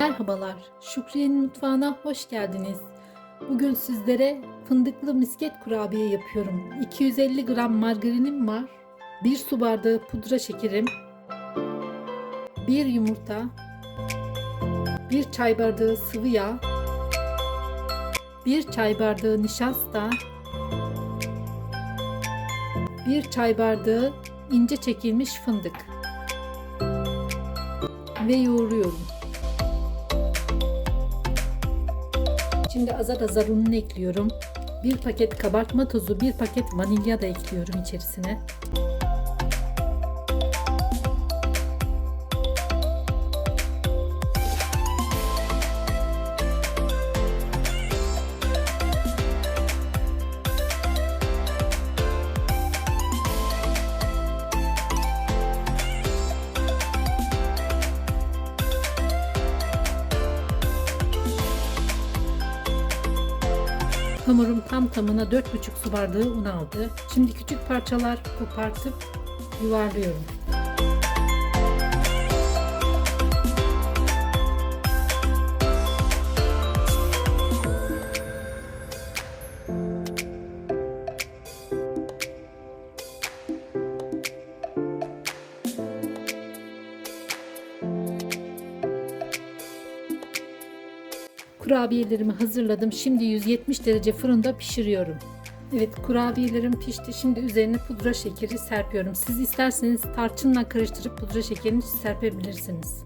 Merhabalar, Şükriye'nin mutfağına hoş geldiniz. Bugün sizlere fındıklı misket kurabiye yapıyorum. 250 gram margarinim var, 1 su bardağı pudra şekerim, 1 yumurta, 1 çay bardağı sıvı yağ, 1 çay bardağı nişasta, 1 çay bardağı ince çekilmiş fındık ve yoğuruyorum. Şimdi azar azar ununu ekliyorum. Bir paket kabartma tozu, bir paket vanilya da ekliyorum içerisine. Hamurum tam tamına 4,5 su bardağı un aldı. Şimdi küçük parçalar kopartıp yuvarlıyorum. Kurabiyelerimi hazırladım. Şimdi 170 derece fırında pişiriyorum. Evet kurabiyelerim pişti. Şimdi üzerine pudra şekeri serpiyorum. Siz isterseniz tarçınla karıştırıp pudra şekerini serpebilirsiniz.